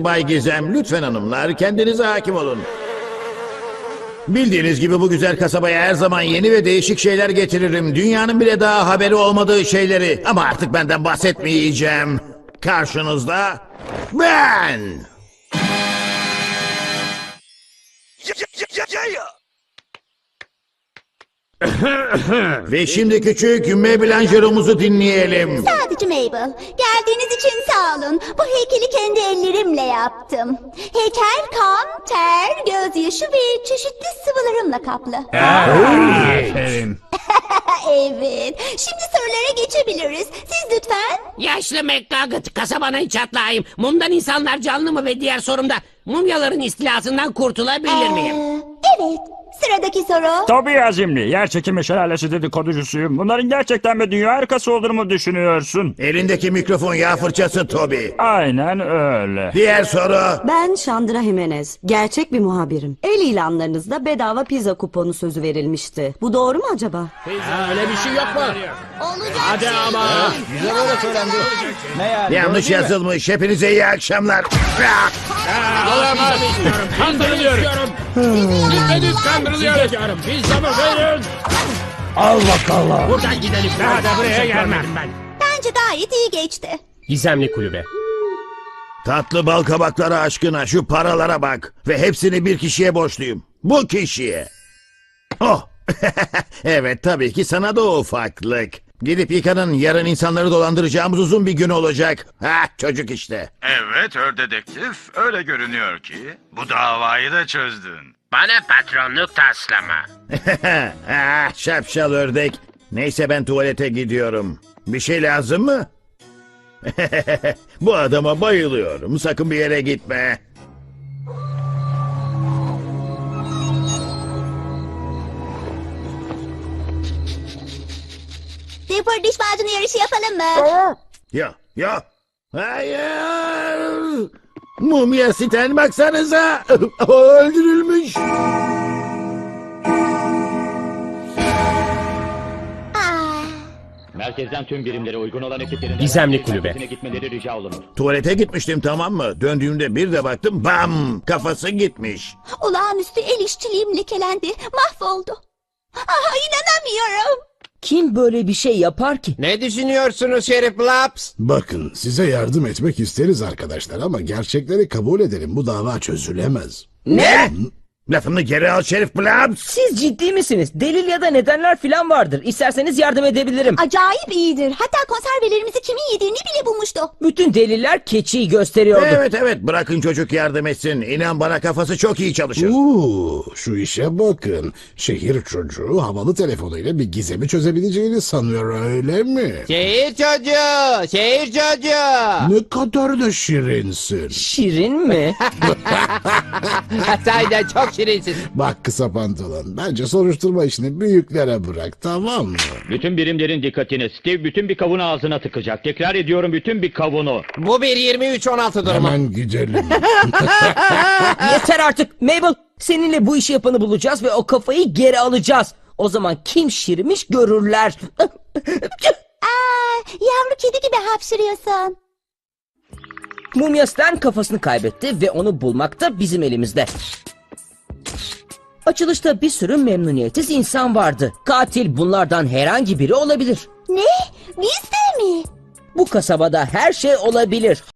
Bay Gizem, lütfen hanımlar kendinize hakim olun. Bildiğiniz gibi bu güzel kasabaya her zaman yeni ve değişik şeyler getiririm. Dünyanın bile daha haberi olmadığı şeyleri. Ama artık benden bahsetmeyeceğim. Karşınızda ben. Ve şimdi küçük Meblangero'muzu dinleyelim. Sadece Mabel. Geldiğiniz için sağ olun. Bu heykeli kendi ellerimle yaptım. Heykel kan, ter, gözyaşı ve çeşitli sıvılarımla kaplı. Aferin. evet. Şimdi sorulara geçebiliriz. Siz lütfen. Yaşlı McNugget kasabanın çatlayayım. Mumdan insanlar canlı mı ve diğer sorumda mumyaların istilasından kurtulabilir miyim? Ee, evet. Sıradaki soru. Tabii azimli. Yer çekimi şelalesi dedikoducusuyum. Bunların gerçekten bir dünya harikası olduğunu mu düşünüyorsun? Elindeki mikrofon yağ fırçası Toby. Aynen öyle. Diğer soru. Ben Chandra Jimenez. Gerçek bir muhabirim. El ilanlarınızda bedava pizza kuponu sözü verilmişti. Bu doğru mu acaba? öyle bir şey yok mu? Olacak Hadi ama. Yanlış yazılmış. Hepinize iyi akşamlar. Olamaz. Kandırılıyorum. Düpedüz kandırılıyorum. Pizzamı verin. Al bakalım. Buradan gidelim. Daha da buraya gelmem. Ben. Bence gayet iyi geçti. Gizemli kulübe. Tatlı bal kabakları aşkına şu paralara bak. Ve hepsini bir kişiye borçluyum. Bu kişiye. Oh. evet tabii ki sana da ufaklık. Gidip yıkanın yarın insanları dolandıracağımız uzun bir gün olacak. Ha çocuk işte. Evet ör dedektif öyle görünüyor ki bu davayı da çözdün. Bana patronluk taslama. ah şapşal ördek. Neyse ben tuvalete gidiyorum. Bir şey lazım mı? Bu adama bayılıyorum. Sakın bir yere gitme. Dipper diş macunu yarışı yapalım mı? Ya ya. Hayır. Mumya Siten baksanıza. O öldürülmüş. Merkezden tüm birimlere uygun olan ekiplerin Gizemli kulübe. gitmeleri rica olunur. Tuvalete gitmiştim tamam mı? Döndüğümde bir de baktım bam kafası gitmiş. olağanüstü el işçiliğim lekelendi. Mahvoldu. Aha inanamıyorum. Kim böyle bir şey yapar ki? Ne düşünüyorsunuz Şerif Laps? Bakın size yardım etmek isteriz arkadaşlar ama gerçekleri kabul edelim bu dava çözülemez. Ne? Lafını geri al Şerif Blabs. Siz ciddi misiniz? Delil ya da nedenler falan vardır. İsterseniz yardım edebilirim. Acayip iyidir. Hatta konservelerimizi kimin yediğini bile bulmuştu. Bütün deliller keçiyi gösteriyordu. Evet evet bırakın çocuk yardım etsin. İnan bana kafası çok iyi çalışır. Uuu şu işe bakın. Şehir çocuğu havalı telefonuyla bir gizemi çözebileceğini sanıyor öyle mi? Şehir çocuğu, şehir çocuğu. Ne kadar da şirinsin. Şirin mi? Sahiden çok şirinsin. Bak kısa pantolon bence soruşturma işini büyüklere bırak tamam mı? Bütün birimlerin dikkatini Steve bütün bir kavunu ağzına tıkacak. Tekrar ediyorum bütün bir kavunu. Bu bir 23-16 durumu. Hemen gidelim. Yeter artık. Mabel seninle bu işi yapanı bulacağız ve o kafayı geri alacağız. O zaman kim şirmiş görürler. Aa, yavru kedi gibi hapşırıyorsun. Mumya Stan kafasını kaybetti ve onu bulmak da bizim elimizde. Açılışta bir sürü memnuniyetsiz insan vardı. Katil bunlardan herhangi biri olabilir. Ne? Biz de mi? Bu kasabada her şey olabilir.